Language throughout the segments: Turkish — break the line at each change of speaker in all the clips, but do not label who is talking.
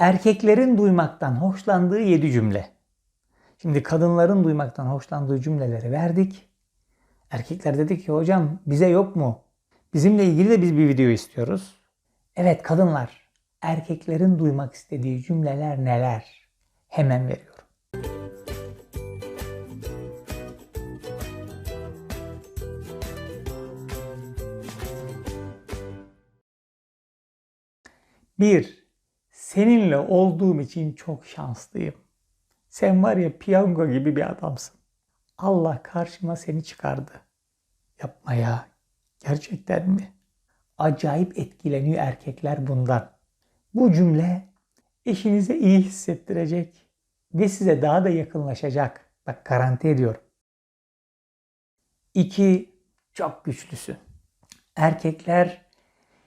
Erkeklerin duymaktan hoşlandığı 7 cümle. Şimdi kadınların duymaktan hoşlandığı cümleleri verdik. Erkekler dedi ki hocam bize yok mu? Bizimle ilgili de biz bir video istiyoruz. Evet kadınlar, erkeklerin duymak istediği cümleler neler? Hemen veriyorum. Bir, seninle olduğum için çok şanslıyım. Sen var ya piyango gibi bir adamsın. Allah karşıma seni çıkardı. Yapma ya. Gerçekten mi? Acayip etkileniyor erkekler bundan. Bu cümle eşinize iyi hissettirecek ve size daha da yakınlaşacak. Bak garanti ediyorum. İki, çok güçlüsün. Erkekler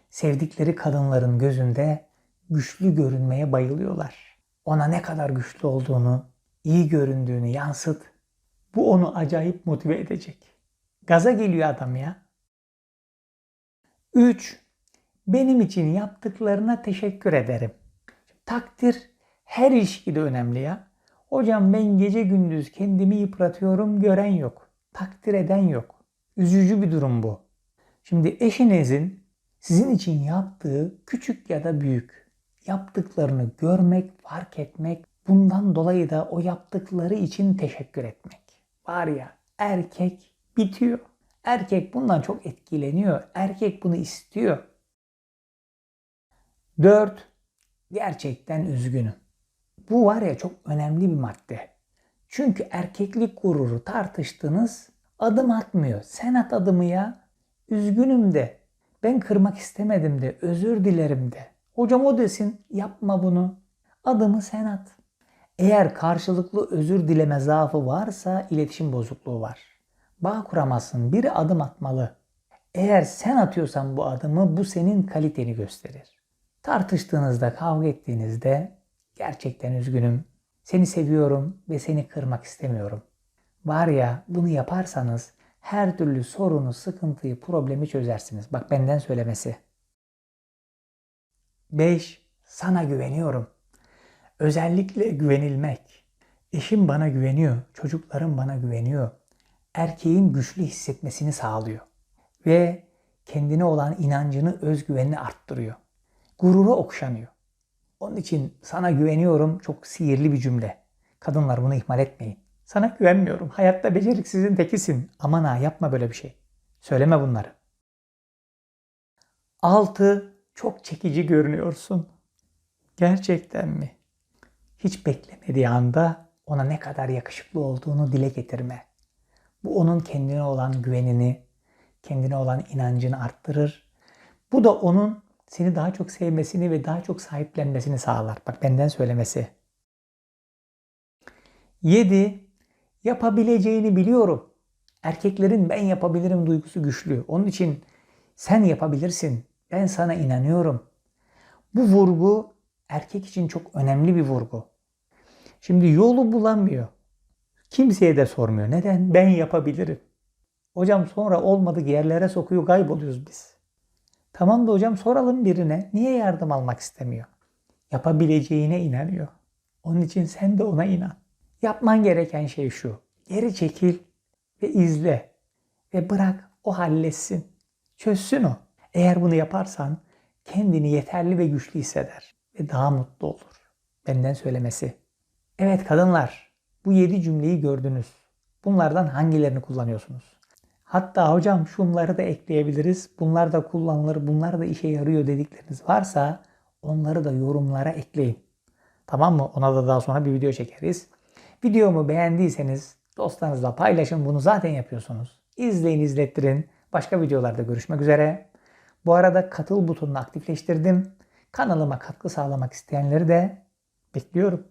sevdikleri kadınların gözünde güçlü görünmeye bayılıyorlar. Ona ne kadar güçlü olduğunu, iyi göründüğünü yansıt. Bu onu acayip motive edecek. Gaza geliyor adam ya. 3. Benim için yaptıklarına teşekkür ederim. Takdir her ilişkide önemli ya. Hocam ben gece gündüz kendimi yıpratıyorum gören yok. Takdir eden yok. Üzücü bir durum bu. Şimdi eşinizin sizin için yaptığı küçük ya da büyük yaptıklarını görmek, fark etmek, bundan dolayı da o yaptıkları için teşekkür etmek. Var ya erkek bitiyor. Erkek bundan çok etkileniyor. Erkek bunu istiyor. 4. Gerçekten üzgünüm. Bu var ya çok önemli bir madde. Çünkü erkeklik gururu tartıştınız adım atmıyor. Sen at adımı ya. Üzgünüm de. Ben kırmak istemedim de. Özür dilerim de. Hocam o desin yapma bunu. Adımı sen at. Eğer karşılıklı özür dileme zaafı varsa iletişim bozukluğu var. Bağ kuramazsın. Biri adım atmalı. Eğer sen atıyorsan bu adımı bu senin kaliteni gösterir. Tartıştığınızda, kavga ettiğinizde gerçekten üzgünüm. Seni seviyorum ve seni kırmak istemiyorum. Var ya bunu yaparsanız her türlü sorunu, sıkıntıyı, problemi çözersiniz. Bak benden söylemesi. 5. Sana güveniyorum. Özellikle güvenilmek. Eşim bana güveniyor, çocuklarım bana güveniyor. Erkeğin güçlü hissetmesini sağlıyor. Ve kendine olan inancını, özgüvenini arttırıyor. Gururu okşanıyor. Onun için sana güveniyorum çok sihirli bir cümle. Kadınlar bunu ihmal etmeyin. Sana güvenmiyorum. Hayatta beceriksizin tekisin. Aman ha yapma böyle bir şey. Söyleme bunları. 6. Çok çekici görünüyorsun. Gerçekten mi? Hiç beklemediği anda ona ne kadar yakışıklı olduğunu dile getirme. Bu onun kendine olan güvenini, kendine olan inancını arttırır. Bu da onun seni daha çok sevmesini ve daha çok sahiplenmesini sağlar. Bak benden söylemesi. 7. Yapabileceğini biliyorum. Erkeklerin ben yapabilirim duygusu güçlü. Onun için sen yapabilirsin. Ben sana inanıyorum. Bu vurgu erkek için çok önemli bir vurgu. Şimdi yolu bulamıyor. Kimseye de sormuyor. Neden? Ben yapabilirim. Hocam sonra olmadık yerlere sokuyor kayboluyoruz biz. Tamam da hocam soralım birine. Niye yardım almak istemiyor? Yapabileceğine inanıyor. Onun için sen de ona inan. Yapman gereken şey şu. Geri çekil ve izle. Ve bırak o halletsin. Çözsün o. Eğer bunu yaparsan kendini yeterli ve güçlü hisseder. Ve daha mutlu olur. Benden söylemesi. Evet kadınlar bu 7 cümleyi gördünüz. Bunlardan hangilerini kullanıyorsunuz? Hatta hocam şunları da ekleyebiliriz. Bunlar da kullanılır, bunlar da işe yarıyor dedikleriniz varsa onları da yorumlara ekleyin. Tamam mı? Ona da daha sonra bir video çekeriz. Videomu beğendiyseniz dostlarınızla paylaşın. Bunu zaten yapıyorsunuz. İzleyin, izlettirin. Başka videolarda görüşmek üzere. Bu arada katıl butonunu aktifleştirdim. Kanalıma katkı sağlamak isteyenleri de bekliyorum.